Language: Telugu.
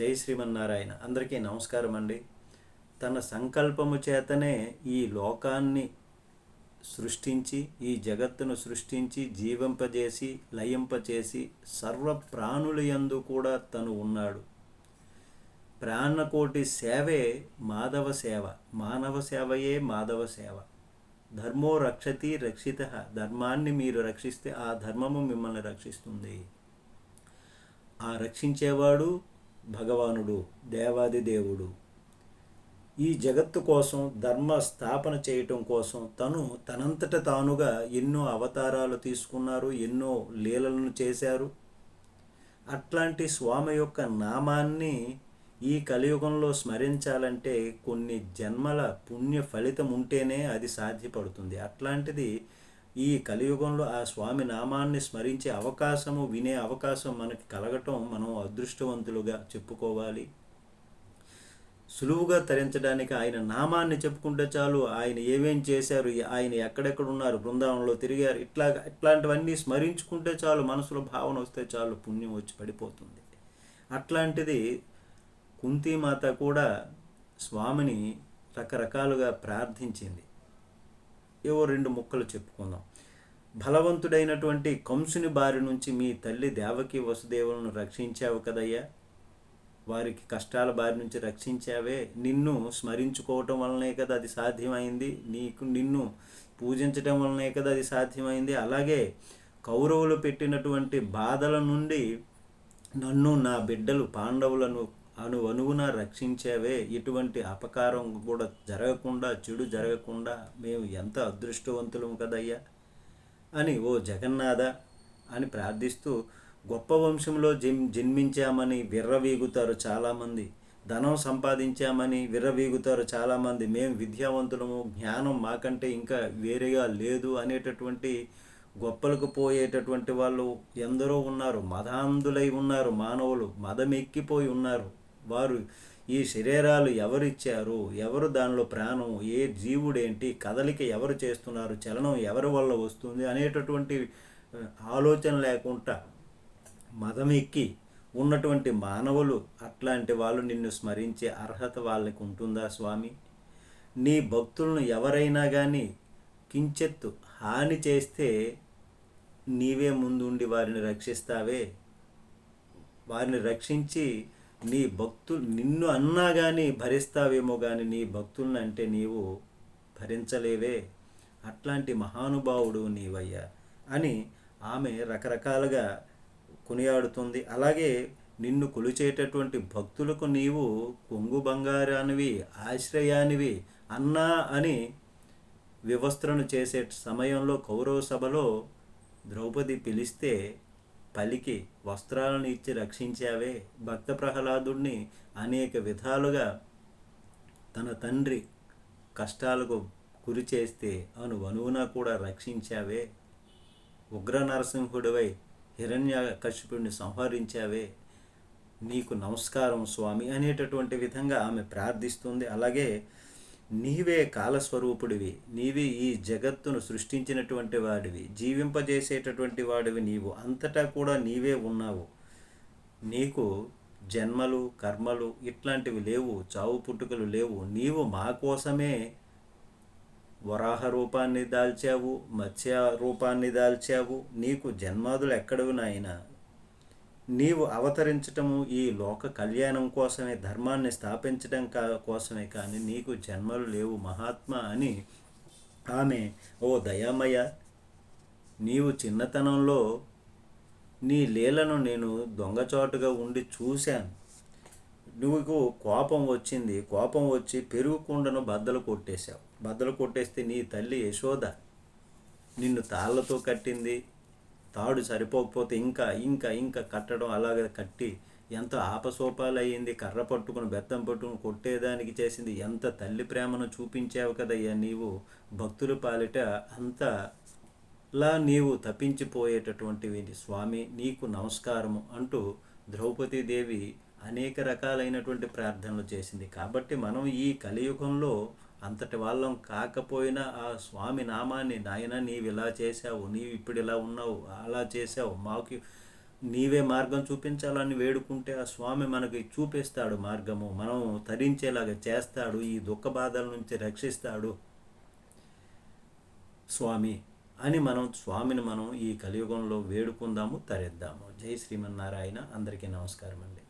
జై శ్రీమన్నారాయణ. అందరికీ నమస్కారం అండి. తన సంకల్పము చేతనే ఈ లోకాన్ని సృష్టించి ఈ జగత్తును సృష్టించి జీవింపజేసి లయింపచేసి సర్వ ప్రాణుల యందు కూడా తను ఉన్నాడు. ప్రాణకోటి సేవే మాధవ సేవ. మానవ సేవయే మాధవ సేవ. ధర్మో రక్షతి రక్షిత. ధర్మాన్ని మీరు రక్షిస్తే ఆ ధర్మము మిమ్మల్ని రక్షిస్తుంది. ఆ రక్షించేవాడు భగవానుడు దేవాది దేవుడు. ఈ జగత్తు కోసం ధర్మ స్థాపన చేయటం కోసం తను తనంతట తానుగా ఎన్నో అవతారాలు తీసుకున్నారు ఎన్నో లీలలను చేశారు. అట్లాంటి స్వామి యొక్క నామాన్ని ఈ కలియుగంలో స్మరించాలంటే కొన్ని జన్మల పుణ్య ఫలితం ఉంటేనే అది సాధ్యపడుతుంది. అట్లాంటిది ఈ కలియుగంలో ఆ స్వామి నామాన్ని స్మరించే అవకాశము వినే అవకాశం మనకి కలగటం మనం అదృష్టవంతులుగా చెప్పుకోవాలి. సులువుగా తరించడానికి ఆయన నామాన్ని చెప్పుకుంటే చాలు ఆయన ఏమేం చేశారు ఆయన ఎక్కడెక్కడ ఉన్నారు బృందావనంలో తిరిగారు ఇట్లా ఇట్లాంటివన్నీ స్మరించుకుంటే చాలు మనసులో భావన వస్తే చాలు పుణ్యం వచ్చి పడిపోతుంది. అట్లాంటిది కుంతీమాత కూడా స్వామిని రకరకాలుగా ప్రార్థించింది. ఏవో రెండు ముక్కలు చెప్పుకుందాం. బలవంతుడైనటువంటి కంసుని బారి నుంచి మీ తల్లి దేవకి వసుదేవులను రక్షించావు కదయ్యా? వారికి కష్టాల బారి నుంచి రక్షించావే. నిన్ను స్మరించుకోవటం వలనే కదా అది సాధ్యమైంది. నీకు నిన్ను పూజించటం వలనే కదా అది సాధ్యమైంది. అలాగే కౌరవులు పెట్టినటువంటి బాధల నుండి నన్ను నా బిడ్డలు పాండవులను అనువనువున రక్షించేవే రక్షించావే. ఇటువంటి అపకారం కూడా జరగకుండా చెడు జరగకుండా మేము ఎంత అదృష్టవంతులం కదయ్యా? అని ఓ జగన్నాథ అని ప్రార్థిస్తూ గొప్ప వంశంలో జన్ జన్మించామని విర్రవీగుతారు చాలామంది. ధనం సంపాదించామని విర్రవీగుతారు చాలామంది. మేము విద్యావంతులము జ్ఞానం మాకంటే ఇంకా వేరేగా లేదు అనేటటువంటి గొప్పలకు పోయేటటువంటి వాళ్ళు ఎందరో ఉన్నారు. మదాంధులై ఉన్నారు మానవులు. మదమెక్కిపోయి ఉన్నారు. వారు ఈ శరీరాలు ఎవరిచ్చారు? ఎవరు దానిలో ప్రాణం? ఏ జీవుడేంటి? కదలిక ఎవరు చేస్తున్నారు? చలనం ఎవరి వల్ల వస్తుంది? అనేటటువంటి ఆలోచన లేకుండా మదమెక్కి ఉన్నటువంటి మానవులు అట్లాంటి వాళ్ళు నిన్ను స్మరించే అర్హత వాళ్ళకి ఉంటుందా స్వామి? నీ భక్తులను ఎవరైనా కానీ కించెత్తు హాని చేస్తే నీవే ముందుండి వారిని రక్షిస్తావే? వారిని రక్షించి నీ భక్తులు నిన్ను అన్నా కానీ భరిస్తావేమో కానీ నీ భక్తులను అంటే నీవు భరించలేవే. అట్లాంటి మహానుభావుడు నీవయ్యా అని ఆమె రకరకాలుగా కొనియాడుతుంది. అలాగే నిన్ను కొలిచేటటువంటి భక్తులకు నీవు కొంగు బంగారానివి ఆశ్రయానివి అన్నా అని వివస్త్రను చేసే సమయంలో కౌరవ సభలో ద్రౌపది పిలిస్తే పలికి వస్త్రాలను ఇచ్చి రక్షించావే భక్త ప్రహ్లాదుడిని అనేక విధాలుగా తన తండ్రి కష్టాలకు గురి చేస్తే అను అనువున కూడా రక్షించావే. ఉగ్ర నరసింహుడివై హిరణ్య కశ్యపుడిని సంహరించావే. నీకు నమస్కారం స్వామి అనేటటువంటి విధంగా ఆమె ప్రార్థిస్తుంది. అలాగే నీవే కాలస్వరూపుడివి నీవే ఈ జగత్తును సృష్టించినటువంటి వాడివి జీవింపజేసేటటువంటి వాడివి నీవు అంతటా కూడా నీవే ఉన్నావు. నీకు జన్మలు కర్మలు ఇట్లాంటివి లేవు చావు పుట్టుకలు లేవు. నీవు మా కోసమే వరాహ రూపాన్ని దాల్చావు మత్స్య రూపాన్ని దాల్చావు. నీకు జన్మాదులు ఎక్కడవి నాయన? నీవు అవతరించటము ఈ లోక కళ్యాణం కోసమే ధర్మాన్ని స్థాపించడం కా కోసమే కానీ నీకు జన్మలు లేవు మహాత్మా అని ఆమె ఓ దయామయ్య నీవు చిన్నతనంలో నీ లీలను నేను దొంగచాటుగా ఉండి చూశాను. నువ్వు కోపం వచ్చింది. కోపం వచ్చి పెరుగు కుండను బద్దలు కొట్టేశావు. బద్దలు కొట్టేస్తే నీ తల్లి యశోద నిన్ను తాళ్ళతో కట్టింది. తాడు సరిపోకపోతే ఇంకా ఇంకా ఇంకా కట్టడం అలాగే కట్టి ఎంత ఆపసోపాలు అయ్యింది కర్ర పట్టుకుని బెత్తం పట్టుకుని కొట్టేదానికి చేసింది. ఎంత తల్లి ప్రేమను చూపించావు కదయ్యా నీవు? భక్తుల పాలిట అంతలా నీవు తప్పించిపోయేటటువంటివి. స్వామి నీకు నమస్కారము అంటూ ద్రౌపదీదేవి అనేక రకాలైనటువంటి ప్రార్థనలు చేసింది. కాబట్టి మనం ఈ కలియుగంలో అంతటి వాళ్ళం కాకపోయినా ఆ స్వామి నామాన్ని నాయన నీవు ఇలా చేశావు నీవు ఇప్పుడు ఇలా ఉన్నావు అలా చేశావు మాకు నీవే మార్గం చూపించాలని వేడుకుంటే ఆ స్వామి మనకి చూపిస్తాడు మార్గము. మనం తరించేలాగా చేస్తాడు ఈ దుఃఖ బాధల నుంచి రక్షిస్తాడు స్వామి అని మనం స్వామిని మనం ఈ కలియుగంలో వేడుకుందాము తరిద్దాము. జై శ్రీమన్నారాయణ. అందరికీ నమస్కారం అండి